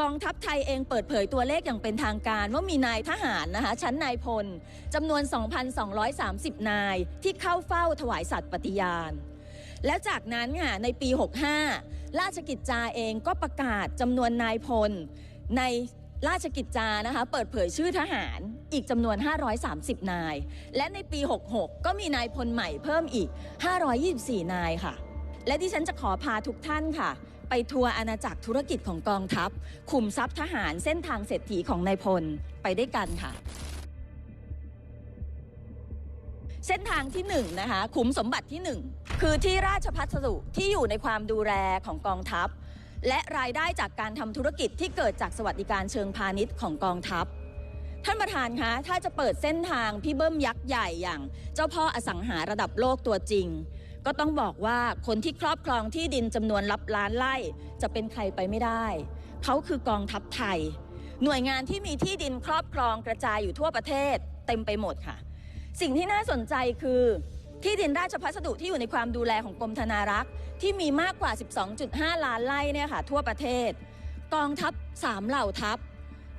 กองทัพไทยเองเปิดเผยตัวเลขอย่างเป็นทางการว่ามีนายทหารนะคะชั้นนายพลจำนวน 2,230 นายที่เข้าเฝ้าถวายสัตย์ปฏิญาณ แล้วจากนั้นค่ะในปี 65 ราชกิจจาเองก็ประกาศจำนวนนายพล ในราชกิจจานะคะเปิดเผยชื่อทหารอีกจำนวน 530 นาย และในปี 66 ก็มีนายพลใหม่เพิ่มอีก 524 นายค่ะ และที่ฉันจะขอพาทุกท่านค่ะ ไปทัวร์อาณาจักรธุรกิจของกองทัพ ขุมทรัพย์ทหารเส้นทางเศรษฐีของนายพลไปได้วยกันค่ะ เส้นทางที่1นงนะคะขุมสมบัติที่ 1 คือที่ราชพัสดุที่อยู่ในความดูแลของกองทัพ และรายได้จากการทำธุรกิจที่เกิดจากสวัสดิการเชิงพาณิชย์ของกองทัพท่านประธานคะ ถ้าจะเปิดเส้นทางพี่เบิ้มยักษ์ใหญ่อย่าง เจ้าพ่ออสังหาระดับโลกตัวจริง ก็ต้องบอกว่าคนที่ครอบครองที่ดินจำนวนลับล้านไร่จะเป็นใครไปไม่ได้ เขาคือกองทัพไทย หน่วยงานที่มีที่ดินครอบครองกระจายอยู่ทั่วประเทศเต็มไปหมดค่ะ สิ่งที่น่าสนใจคือที่ดินราชพัสดุที่อยู่ในความดูแลของกรมธนารักษ์ ที่มีมากกว่า 12.5 ล้านไร่เนี่ยค่ะทั่วประเทศ กองทัพสามเหล่าทัพ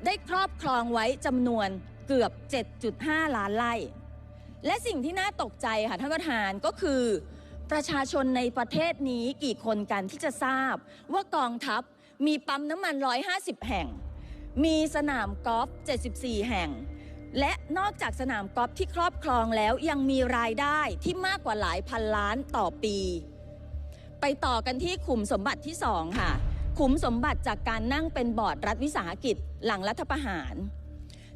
ได้ครอบครองไว้จำนวนเกือบ 7.5 ล้านไร่ และสิ่งที่น่าตกใจค่ะท่านประธานก็คือ ประชาชนในประเทศนี้กี่คนกันที่จะทราบว่ากองทัพมีปั๊มน้ำมัน 150 แห่ง มีสนามกอล์ฟ 74 แห่ง และนอกจากสนามกอล์ฟที่ครอบครองแล้วยังมีรายได้ที่มากกว่าหลายพันล้านต่อปี ไปต่อกันที่ขุมสมบัติที่2ค่ะ ขุมสมบัติจากการนั่งเป็นบอร์ดรัฐวิสาหกิจหลังรัฐประหาร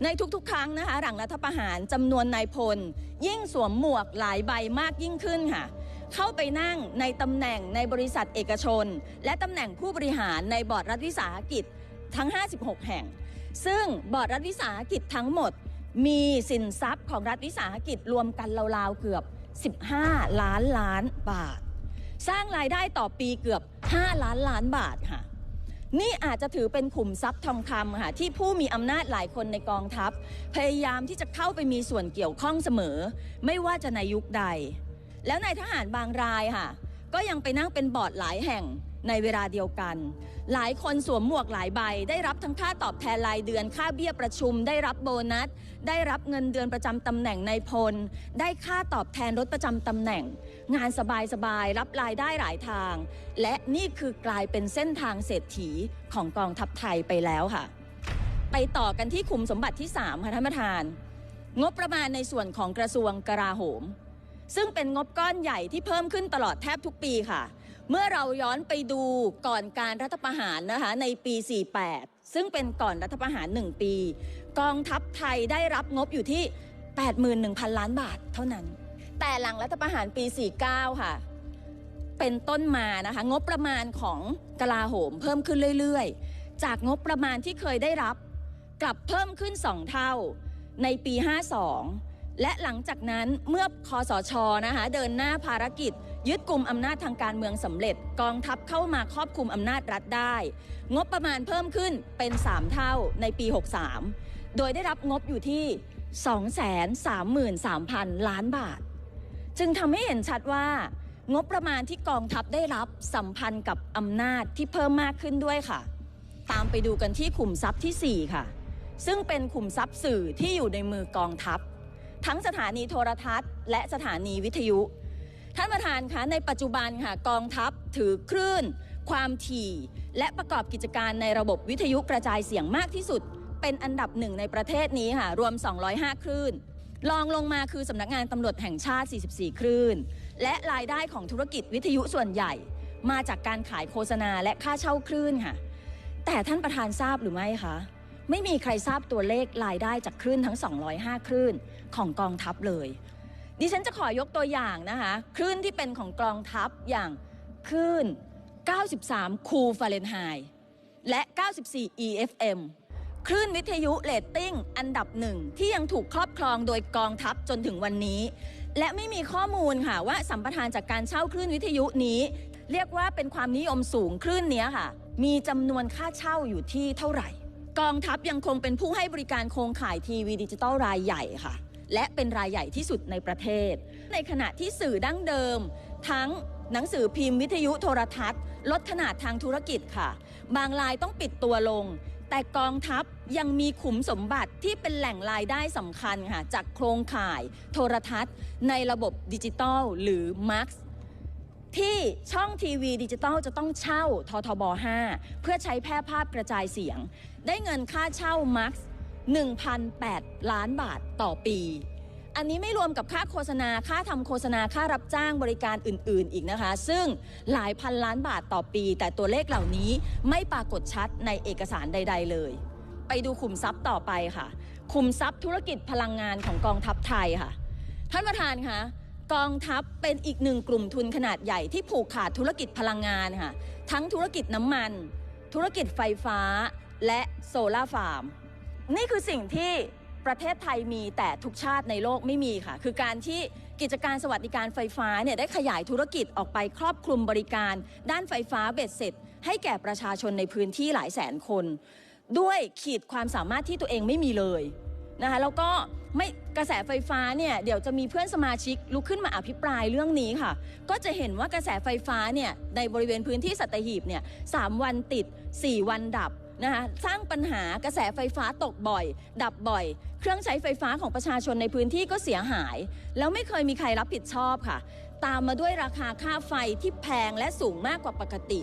ในทุกๆ ครั้งนะคะ หลังรัฐประหารจำนวนนายพล ยิ่งสวมหมวกหลายใบมากยิ่งขึ้นค่ะ เข้าไปนั่งในตำแหน่งในบริษัทเอกชน และตำแหน่งผู้บริหารในบอร์ดรัฐวิสาหกิจทั้ง 56 แห่ง ซึ่งบอร์ดรัฐวิสาหกิจทั้งหมด มีสินทรัพย์ของรัฐวิสาหกิจรวมกันราวๆเกือบ 15 ล้านล้านบาท สร้างรายได้ต่อปีเกือบ 5 ล้านล้านบาทค่ะนี่อาจจะถือเป็นขุมทรัพย์ทองคำค่ะที่ผู้มีอำนาจหลายคนในกองทัพ พยายามที่จะเข้าไปมีส่วนเกี่ยวข้องเสมอ ไม่ว่าจะในยุคใด แล้วนายทหารบางรายค่ะ ก็ยังไปนั่งเป็นบอร์ดหลายแห่งในเวลาเดียวกัน หลายคนสวมหมวกหลายใบ ได้รับทั้งค่าตอบแทนรายเดือน ค่าเบี้ยประชุม ได้รับโบนัส ได้รับเงินเดือนประจำตำแหน่งในพล ได้ค่าตอบแทนรถประจำตำแหน่ง งานสบายๆรับรายได้หลายทาง และนี่คือกลายเป็นเส้นทางเศรษฐีของกองทัพไทยไปแล้วค่ะ ไปต่อกันที่คุมสมบัติที่3ค่ะท่านประธาน งบประมาณในส่วนของกระทรวงกลาโหม ซึ่งเป็นงบก้อนใหญ่ที่เพิ่มขึ้นตลอดแทบทุกปีค่ะ เมื่อเราย้อนไปดูก่อนการรัฐประหารนะคะในปี 48 ซึ่งเป็นก่อนรัฐประหาร 1 ปี กองทัพไทยได้รับงบอยู่ที่ 81,000 ล้านบาทเท่านั้น แต่หลังรัฐประหารปี 49 ค่ะ เป็นต้นมานะคะงบประมาณของกลาโหมเพิ่มขึ้นเรื่อยๆ จากงบประมาณที่เคยได้รับ กลับเพิ่มขึ้น 2 เท่าในปี 52 และหลังจากนั้นเมื่อคอสชนะคะเดินหน้าภารกิจ ยึดกลุ่มอำนาจทางการเมืองสำเร็จ กองทัพเข้ามาครอบคลุมอำนาจรัฐได้ งบประมาณเพิ่มขึ้นเป็น 3 เท่าในปี 63 โดยได้รับงบอยู่ที่ 233,000 ล้านบาท จึงทำให้เห็นชัดว่างบประมาณที่กองทัพได้รับสัมพันธ์กับอำนาจที่เพิ่มมากขึ้นด้วยค่ะ ตามไปดูกันที่ขุมทรัพย์ทีสี่4 ค่ะ ซึ่งเป็นขุมทรัพย์สื่อที่อยู่ในมือกองทัพ ทั้งสถานีโทรทัศน์ และสถานีวิทยุ ท่านประธานคะในปัจจุบันค่ะกองทัพถือคลื่น ความถี่ และประกอบกิจการในระบบวิทยุกระจายเสียงมากที่สุด เป็นอันดับหนึ่งในประเทศนี้ค่ะรวม 205 คลื่นรองลงมาคือสำนักงานตำรวจแห่งชาติ 44 คลื่น และรายได้ของธุรกิจวิทยุส่วนใหญ่ มาจากการขายโฆษณาและค่าเช่าคลื่นค่ะ แต่ท่านประธานทราบหรือไม่คะ ไม่มีใครทราบตัวเลขรายได้จากคลื่นทั้ง 205 คลื่นของกองทัพเลย ดิฉันจะขอยกตัวอย่างนะคะคลื่นที่เป็นของกองทัพอย่างคลื่น 93 คูฟาเรนไฮต์และ 94 EFM คลื่นวิทยุเรตติ้งอันดับหนึ่งที่ยังถูกครอบครองโดยกองทัพจนถึงวันนี้ และไม่มีข้อมูลค่ะว่าสัมปทานจากการเช่าคลื่นวิทยุนี้ เรียกว่าเป็นความนิยมสูงคลื่นนี้ค่ะ มีจำนวนค่าเช่าอยู่ที่เท่าไหร่ กองทัพยังคงเป็นผู้ให้บริการโครงข่ายทีวีดิจิตอลรายใหญ่ค่ะ และเป็นรายใหญ่ที่สุดในประเทศ ในขณะที่สื่อดั้งเดิม ทั้งหนังสือพิมพ์วิทยุโทรทัศน์ ลดขนาดทางธุรกิจค่ะ บางรายต้องปิดตัวลง แต่กองทัพยังมีขุมสมบัติที่เป็นแหล่งรายได้สำคัญค่ะจากโครงข่าย โทรทัศน์ ในระบบดิจิตอลหรือ MAX ที่ช่องทีวีดิจิตอลจะต้องเช่าททบ 5 เพื่อใช้แพร่ภาพกระจายเสียง ได้เงินค่าเช่า MAX 1,008 ล้านบาทต่อปี อันนี้ไม่รวมกับค่าโฆษณา ค่าทำโฆษณา ค่ารับจ้างบริการอื่น ๆ อีกนะคะ ซึ่งหลายพันล้านบาทต่อปี แต่ตัวเลขเหล่านี้ไม่ปรากฏชัดในเอกสารใด ๆ เลย ไปดูขุมทรัพย์ต่อไปค่ะ ขุมทรัพย์ธุรกิจพลังงานของกองทัพไทยค่ะ ท่านประธานคะ กองทัพเป็นอีกหนึ่งกลุ่มทุนขนาดใหญ่ที่ผูกขาดธุรกิจพลังงานค่ะ ทั้งธุรกิจน้ำมัน ธุรกิจไฟฟ้า และโซลาร์ฟาร์ม นี่คือสิ่งที่ประเทศไทยมีแต่ทุกชาติในโลกไม่มีค่ะ คือการที่กิจการสวัสดิการไฟฟ้าเนี่ยได้ขยายธุรกิจออกไปครอบคลุมบริการ ด้านไฟฟ้าเบ็ดเสร็จ ให้แก่ประชาชนในพื้นที่หลายแสนคน ด้วยขีดความสามารถที่ตัวเองไม่มีเลยนะคะแล้วก็ไม่ กระแสไฟฟ้าเนี่ยเดี๋ยวจะมีเพื่อนสมาชิกลุกขึ้นมาอภิปรายเรื่องนี้ค่ะ ก็จะเห็นว่ากระแสไฟฟ้าเนี่ยในบริเวณพื้นที่สัตหีบเนี่ยสามวันติด 4 วันดับนะคะสร้างปัญหากระแสไฟฟ้าตกบ่อย ดับบ่อย เครื่องใช้ไฟฟ้าของประชาชนในพื้นที่ก็เสียหาย แล้วไม่เคยมีใครรับผิดชอบค่ะ ตามมาด้วยราคาค่าไฟที่แพงและสูงมากกว่าปกติ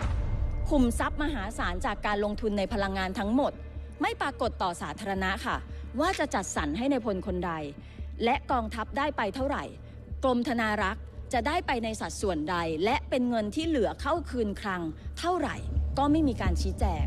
คุมทรัพย์มหาศาลจากการลงทุนในพลังงานทั้งหมด ไม่ปรากฏต่อสาธารณะค่ะ ว่าจะจัดสรรให้ในพลคนใด และกองทัพได้ไปเท่าไหร่ กรมธนารักษ์จะได้ไปในสัดส่วนใด และเป็นเงินที่เหลือเข้าคืนคลังเท่าไหร่ ก็ไม่มีการชี้แจง